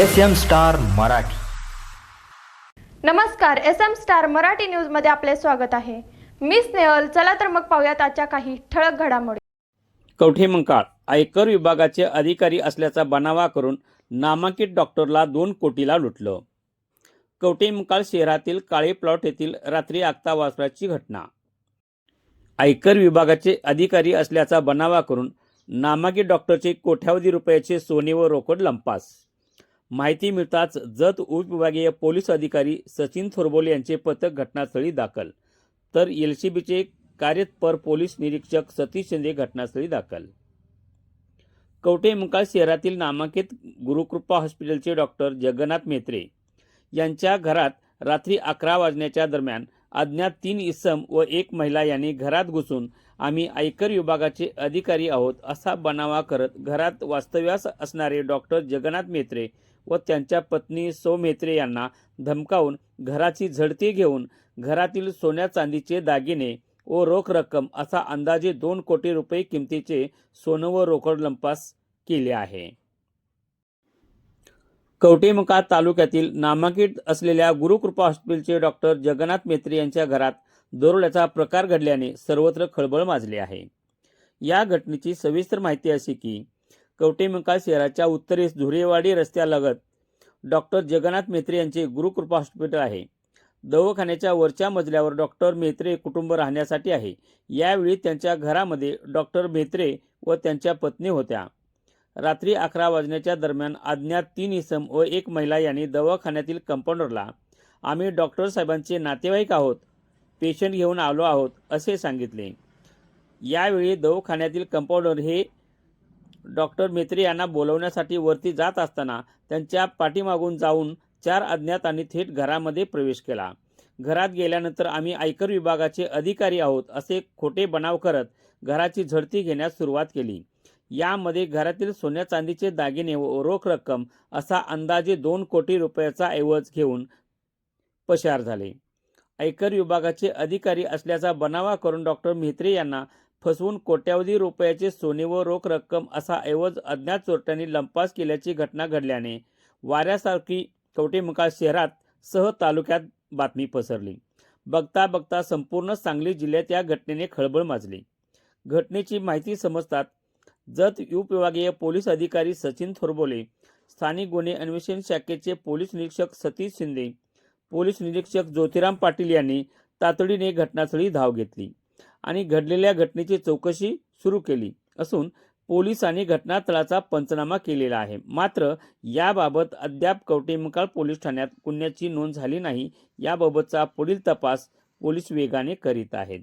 S M star Marathi. नमस्कार S M star Marathi न्यूजमध्ये आपले स्वागत आहे. मी स्नेहल चला तर मग पाहूयात आजच्या काही ठळक घडामोडी. कवठे मंकाळ आयकर विभागाचे अधिकारी असल्याचा बनावा करून नामांकित डॉक्टरला दोन कोटीला लुटलं. कवठे मंकाळ शहरातील काळे प्लॉट येथील रात्री आगता वासराची घटना. आयकर विभागाचे अधिकारी असल्याचा बनावा करून नामांकित डॉक्टरचे कोट्यावधी रुपयाचे सोने व रोकड लंपास. माहिती मिळताच जत उपविभागीय पोलीस अधिकारी सचिन थोरबोले यांचे पथक घटनास्थळी दाखल. तर एल सी बीचे कार्यपर पोलीस निरीक्षक सतीश शिंदे घटनास्थळी दाखल. कवठे मुकाळ शहरातील नामांकित गुरुकृपा हॉस्पिटलचे डॉक्टर जगन्नाथ मेत्रे यांच्या घरात रात्री अकरा वाजण्याच्या दरम्यान अज्ञात तीन इसम व एक महिला यांनी घरात घुसून आम्ही आयकर विभागाचे अधिकारी आहोत असा बनावा करत घरात वास्तव्यास असणारे डॉक्टर जगन्नाथ मेत्रे व त्यांच्या पत्नी सौ मेत्रे यांना धमकावून घराची झडती घेऊन घरातील सोन्या चांदीचे दागिने व रोख रक्कम असा अंदाजे दोन कोटी रुपये किमतीचे सोनं व रोकड लंपास केले आहे. कवटेमुका तालुक्यातील नामांकित असलेल्या गुरुकृपा हॉस्पिटलचे डॉक्टर जगन्नाथ मेत्री यांच्या घरात दरोड्याचा प्रकार घडल्याने सर्वत्र खळबळ माजली आहे. या घटनेची सविस्तर माहिती अशी की कवटेमुका शहराच्या उत्तरेस धुरेवाडी रस्त्यालगत डॉक्टर जगन्नाथ मेत्रे यांचे गुरुकृपा हॉस्पिटल आहे. दवाखान्याच्या वरच्या मजल्यावर डॉक्टर मेत्रे कुटुंब राहण्यासाठी आहे. यावेळी त्यांच्या घरामध्ये डॉक्टर मेत्रे व त्यांच्या पत्नी होत्या. रात्री अकरा वाजण्याच्या दरम्यान अज्ञात तीन इसम व एक महिला यांनी दवाखान्यातील कंपाऊंडरला आम्ही डॉक्टर साहेबांचे नातेवाईक आहोत पेशंट घेऊन आलो आहोत असे सांगितले. यावेळी दवाखान्यातील कंपाऊंडर हे डॉक्टर मेत्रे यांना बोलवण्यासाठी वरती जात असताना त्यांच्या पाठीमागून जाऊन चार अज्ञातांनी थेट घरामध्ये प्रवेश केला. घरात गेल्यानंतर आम्ही आयकर विभागाचे अधिकारी आहोत असे खोटे बनाव करत घराची झडती घेण्यास सुरुवात केली. यामध्ये घरातील सोन्या चांदीचे दागिने व रोख रक्कम असा अंदाजे दोन कोटी रुपयाचा ऐवज घेऊन पशार झाले. आयकर विभागाचे अधिकारी असल्याचा बनावा करून डॉक्टर म्हेत्रे यांना फसवून कोट्यावधी रुपयाचे सोने व रोख रक्कम असा ऐवज अज्ञात चोरट्यांनी लंपास केल्याची घटना घडल्याने वाऱ्यासारखी कवटेमुखाळ शहरात सह तालुक्यात बातमी पसरली. बघता बघता संपूर्ण सांगली जिल्ह्यात या घटनेने खळबळ माजली. घटनेची माहिती समजतात जत उपविभागीय पोलीस अधिकारी सचिन थोरबोले स्थानिक गुन्हे अन्वेषण शाखेचे पोलीस निरीक्षक सतीश शिंदे पोलीस निरीक्षक ज्योतिराम पाटील यांनी तातडीने घटनास्थळी धाव घेतली आणि घडलेल्या घटनेची चौकशी सुरू केली असून पोलिसांनी घटनास्थळाचा पंचनामा केलेला आहे. मात्र याबाबत अद्याप कवटेमकाळ पोलीस ठाण्यात गुन्ह्याची नोंद झाली नाही. याबाबतचा पुढील तपास पोलीस वेगाने करीत आहेत.